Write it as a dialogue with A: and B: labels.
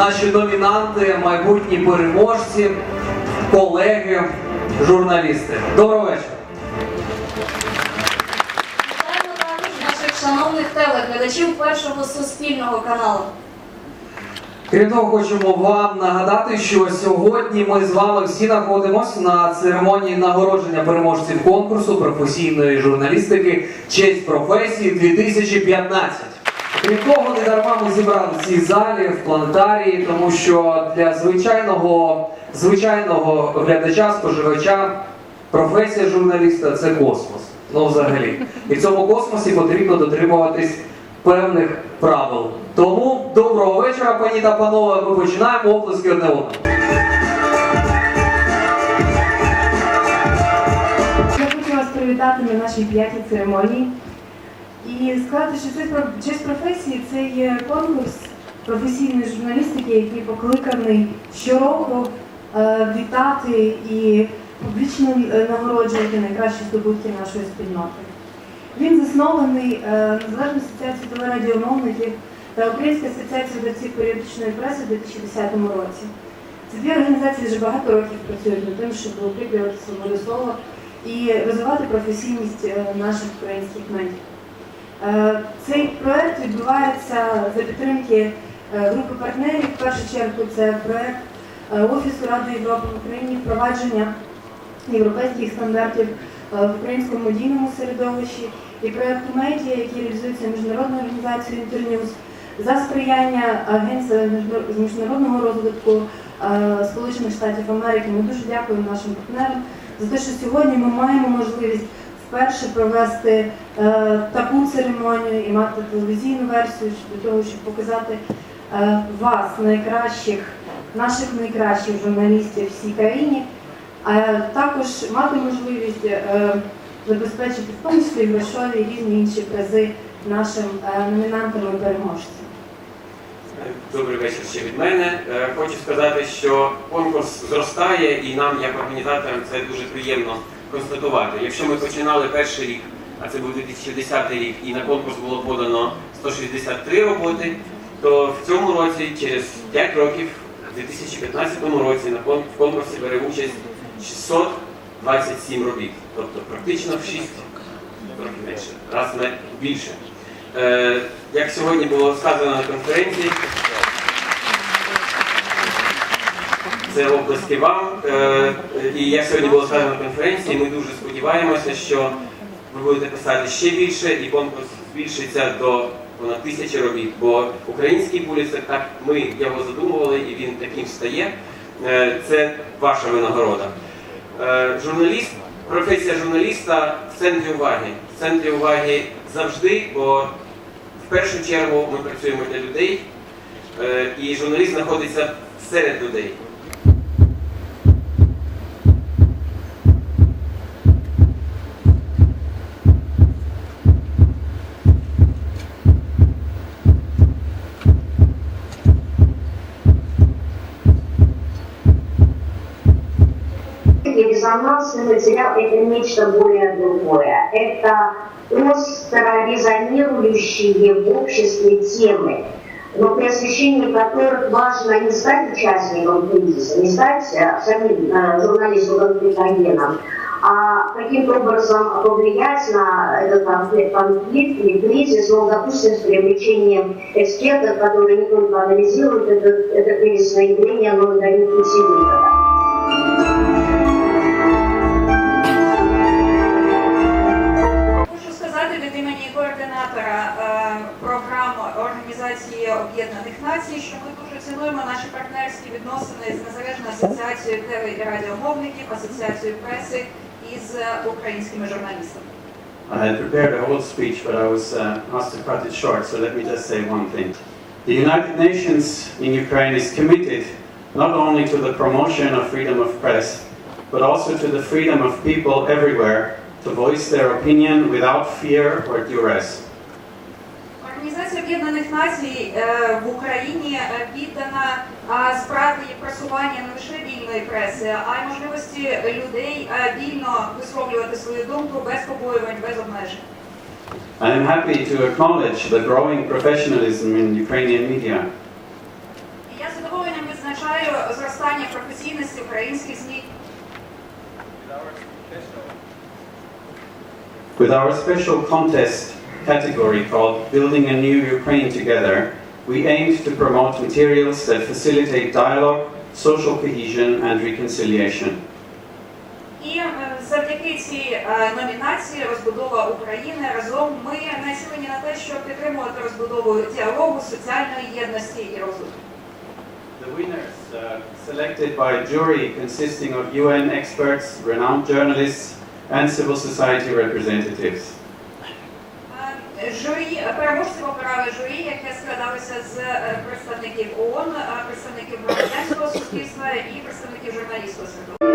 A: наші номінанти, майбутні переможці, колеги, журналісти. Доброго вечора.
B: Вітаємо також наших шановних телеглядачів першого суспільного каналу.
A: Крім того, хочемо вам нагадати, що сьогодні ми з вами всі знаходимося на церемонії нагородження переможців конкурсу професійної журналістики Честь професії 2015. Крім того, не дарма ми зібрали в цій залі в планетарії, тому що для звичайного звичайного глядача, споживача професія журналіста це космос. Ну, взагалі. І в цьому космосі потрібно дотримуватись певних правил. Тому доброго вечора, пані та панове. Ми починаємо оплески одне одному.
C: Я хочу вас привітати на нашій п'ятій церемонії і сказати, що це честь професії це є конкурс професійної журналістики, який покликаний щороку е, вітати і публічно е, нагороджувати найкращі здобутки нашої спільноти. Він заснований е, Незалежною асоціацією телерадіомовників та Українською асоціацією видавців періодичної преси у 2010 році. Ці дві організації вже багато років працюють над тим, щоб укріплювати свободу слова і розвивати професійність наших українських медіа. Е, Цей проект відбувається за підтримки е, групи партнерів. В першу чергу це проект е, Офісу Ради Європи в Україні впровадження європейських стандартів в українському медійному середовищі і проекту медіа, який реалізується міжнародною організацією Інтерньюз за сприяння Агенції з міжнародного розвитку Сполучених Штатів Америки. Ми дуже дякуємо нашим партнерам за те, що сьогодні ми маємо можливість вперше провести е, таку церемонію і мати телевізійну версію для того, щоб показати е, вас, найкращих, наших найкращих журналістів в всій країні, а також мати можливість е, забезпечити в тому числі грошові і різні інші призи нашим е, номінантам і переможцям.
D: Добрий вечір ще від мене. Е, Хочу сказати, що конкурс зростає і нам, як організаторам, це дуже приємно констатувати. Якщо ми починали перший рік, а це був 2010 рік, і на конкурс було подано 163 роботи, то в цьому році, через 5 років, в 2015 році, на конкурсі бере участь 627 робіт. Тобто практично в 6 трохи менше, раз не більше. Е, як сьогодні було сказано на конференції, це області вам. Е, і як сьогодні було сказано на конференції, ми дуже сподіваємося, що ви будете писати ще більше і конкурс збільшиться до понад тисячі робіт. Бо український пуліцер, так ми його задумували, і він таким стає. Е, це ваша винагорода. Е, Журналіст, професія журналіста в центрі уваги. В центрі уваги завжди, бо в першу чергу ми працюємо для людей, і журналіст знаходиться серед людей.
E: Резонансный материал – это нечто более другое. Это остро резонирующие в обществе темы, но при освещении которых важно не стать участником кризиса, не стать э, самим э, журналистом-конфликтогеном, а каким-то образом повлиять на этот конфликт, конфликт или кризис, ну, допустим, с привлечением экспертов, которые не только анализируют это, это кризисное явление, но и дают пути.
F: наші партнерські відносини з Незалежною асоціацією теле і радіомовників, асоціацією преси і з українськими журналістами.
G: I had prepared a whole speech, but I was uh, asked to cut it short, so let me just say one thing. The United Nations in Ukraine is committed not only to the promotion of freedom of press, but also to the freedom of people everywhere to voice their opinion without fear or duress.
F: Організація Об'єднаних Націй е, в Україні е, віддана справі просування не лише вільної преси, а й можливості людей е, вільно висловлювати свою думку без побоювань, без обмежень.
G: I am happy to acknowledge the growing professionalism in Ukrainian media.
F: Я задоволена єдності українських ЗМІ.
G: With our special contest category called Building a New Ukraine Together, we aimed to promote materials that facilitate dialogue, social cohesion, and reconciliation.
F: І е, завдяки цій е, номінації розбудова України разом ми націлені на те, щоб підтримувати розбудову діалогу, соціальної єдності і розвитку.
G: The winners, uh, selected by a jury consisting of UN experts, renowned journalists, and civil society representatives.
F: Е, Журі обирали журі, яке складалося з е, представників ООН, е, представників громадянського суспільства і представників журналістського середовища.